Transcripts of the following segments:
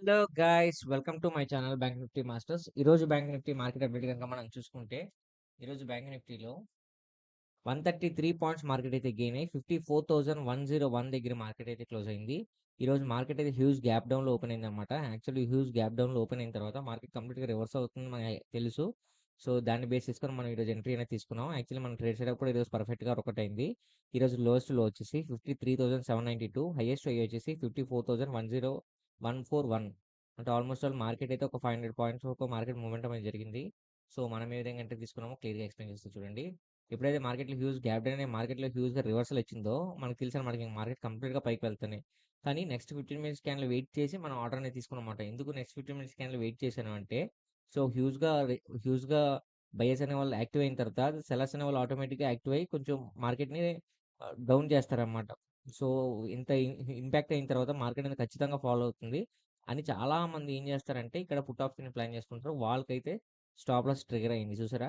Hello guys welcome to my channel bank nifty masters. ఈరోజు bank Nifty market update కనుక మనం చూసుకుంటే ఈరోజు బ్యాంక్ నిఫ్టీలో one thirty three points market అయితే గెయిన్ అయ్యి fifty four thousand one zero one దగ్గర మార్కెట్ అయితే క్లోజ్ అయింది. ఈ రోజు మార్కెట్ అయితే హ్యూజ్ గ్యాప్ డౌన్లో ఓపెన్ అయింది అనమాట యాక్చువల్లీ హ్యూజ్ గ్యాప్ డౌన్లో ఓపెన్ అయిన తర్వాత మార్కెట్ కంప్లీట్గా రివర్స్ అవుతుంది మనకి తెలుసు. సో దాన్ని బేస్ చేసుకొని మనం ఈరోజు ఎంట్రీ అనేది తీసుకున్నాం. యాక్చువల్లీ మనం ట్రేడ్ సైడ్ కూడా ఈరోజు పర్ఫెక్ట్గా ఒకటి అయింది. ఈ రోజు లోయెస్ట్లో వచ్చేసి fifty three thousand seven ninety two highest అయ్యి వచ్చేసి fifty four thousand one zero one four one. అంటే ఆల్మోస్ట్ ఆల్ మార్కెట్ అయితే ఒక ఫైవ్ హండ్రెడ్ పాయింట్స్ ఒక మార్కెట్ మూమెంట్ అనేది జరిగింది. సో మనం ఏ విధంగా ఎంట్రీ తీసుకున్నామో క్లియర్గా ఎక్స్ప్లెయిన్ చేస్తూ చూడండి. ఎప్పుడైతే మార్కెట్లో హ్యూజ్ గ్యాప్ డౌన్ అనే మార్కెట్లో హ్యూజ్గా రివర్సల్ వచ్చిందో మనకు తెలిసిన మనకి మార్కెట్ కంప్లీట్గా పైకి వెళ్తున్నాయి కానీ నెక్స్ట్ ఫిఫ్టీన్ మినిట్స్ స్కాన్లో వెయిట్ చేసి మనం ఆర్డర్ అనేది తీసుకున్నమాట. ఎందుకు నెక్స్ట్ ఫిఫ్టీన్ మినిట్స్ స్కాన్లో వెయిట్ చేశాను అంటే సో హ్యూజ్గా హ్యూజ్గా బయర్స్ అనే వాళ్ళు యాక్టివ్ అయిన తర్వాత సెలర్స్ అనే వాళ్ళు ఆటోమేటిక్గా యాక్టివ్ అయ్యి కొంచెం మార్కెట్ని డౌన్ చేస్తారన్నమాట. సో ఇంత ఇంపాక్ట్ అయిన తర్వాత మార్కెట్ అనేది ఖచ్చితంగా ఫాలో అవుతుంది. అని చాలా మంది ఏం చేస్తారంటే ఇక్కడ పుట్ ఆప్షన్ ప్లాన్ చేసుకుంటారు. వాళ్ళకైతే స్టాప్ లాస్ ట్రిగర్ అయింది. చూసారా?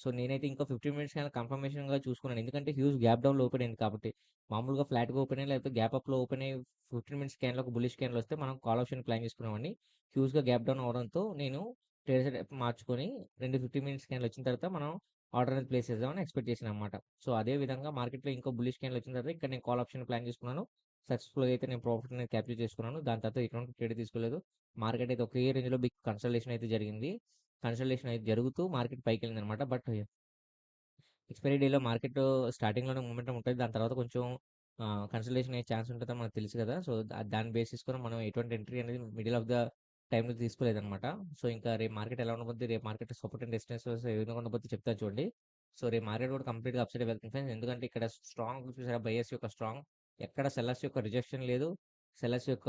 సో నేనైతే ఇంకా ఫిఫ్టీన్ మినిట్స్ కన్నా కన్ఫర్మేషన్గా చూసుకున్నాను. ఎందుకంటే హ్యూజ్ గ్యాప్ డౌన్లో ఓపెన్ అయింది కాబట్టి. మామూలుగా ఫ్లాట్గా ఓపెన్ అయ్యి లేకపోతే గ్యాప్ అప్లో ఓపెన్ అయ్యి ఫిఫ్టీన్ మినిట్స్ క్యాన్లో ఒక బులిష్ క్యాన్ వస్తే మనం కాల్ ఆప్షన్ ప్లాన్ చేసుకున్నామని హ్యూజ్గా గ్యాప్ డౌన్ అవడంతో నేను ట్రేడ్ సెట్ మార్చుకొని రెండు ఫిఫ్టీ మినిట్స్ క్యాన్లు వచ్చిన తర్వాత మనం ఆర్డర్ అనేది ప్లేస్ చేద్దామని ఎక్స్పెక్ట్ చేసిన అనమాట సో అదే విధంగా మార్కెట్లో ఇంకో బులిష్ క్యాన్లు వచ్చిన తర్వాత ఇక్కడ నేను కాల్ ఆప్షన్ ప్లాన్ చేసుకున్నాను. సక్సెస్ఫుల్గా అయితే నేను ప్రాఫిట్ అనేది క్యాప్చర్ చేసుకున్నాను. దాని తర్వాత ఎటువంటి ట్రేడ్ తీసుకోలేదు. మార్కెట్ అయితే ఒకే రేంజ్లో బిగ్ కన్సల్టేషన్ అయితే జరిగింది. కన్సల్టేషన్ అయితే జరుగుతూ మార్కెట్ పైకి వెళ్ళింది అనమాట బట్ ఎక్స్పైరీ డేలో మార్కెట్ స్టార్టింగ్లోనే మూమెంట్ ఉంటుంది. దాని తర్వాత కొంచెం కన్సల్టేషన్ అయ్యే ఛాన్స్ ఉంటుందని మనకు తెలుసు కదా. సో దాని బేసిస్ కూడా మనం ఎటువంటి ఎంట్రీ అనేది మిడిల్ ఆఫ్ ద టైంలో తీసుకోలేదనమాట సో ఇంకా రేపు మార్కెట్ ఎలా ఉండబోద్ది? రేపు మార్కెట్ సపోర్ట్ అండ్ రెసిస్టెన్స్ ఏ విధంగా ఉండబోద్ది చెప్తా చూడండి. సో రేపు మార్కెట్ కూడా కంప్లీట్గా అప్సైడ్ వెళ్తుంది ఫ్రెండ్స్. ఎందుకంటే ఇక్కడ స్ట్రాంగ్ చూసారా? బయస్ యొక్క స్ట్రాంగ్. ఎక్కడ సెల్లర్స్ యొక్క రిజెక్షన్ లేదు. సెల్లర్స్ యొక్క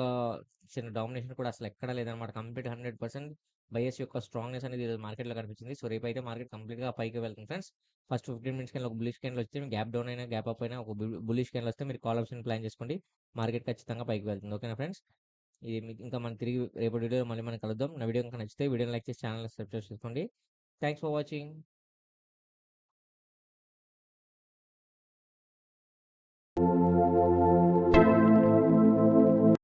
చిన్న డామినేషన్ కూడా అసలు ఎక్కడ లేదనమాట కంప్లీట్ హండ్రెడ్ పర్సెంట్ బయస్ యొక్క స్ట్రాంగ్నెస్ అనేది మార్కెట్లో కనిపించింది. సో రేపు అయితే మార్కెట్ కంప్లీట్గా పైకి వెళ్తుంది ఫ్రెండ్స్. ఫస్ట్ ఫిఫ్టీన్ మినిట్స్ కింద ఒక బులిష్ క్యాన్లు వస్తే గ్యాప్ డౌన్ అయినా గ్యాప్ అప్ అయినా ఒక బులిష్ క్యాన్లు వస్తే మీరు కాల్ ఆప్షన్ ప్లాన్ చేసుకోండి. మార్కెట్ ఖచ్చితంగా పైకి వెళ్తుంది. ఓకేనా ఫ్రెండ్స్? ఇది ఇంకా మనం తిరిగి రేపు వీడియో మళ్ళీ మనం కలుద్దాం. నా వీడియో ఇంకా నచ్చితే వీడియోని లైక్ చేసి ఛానల్ సబ్స్క్రైబ్ చేసుకోండి. Thanks for watching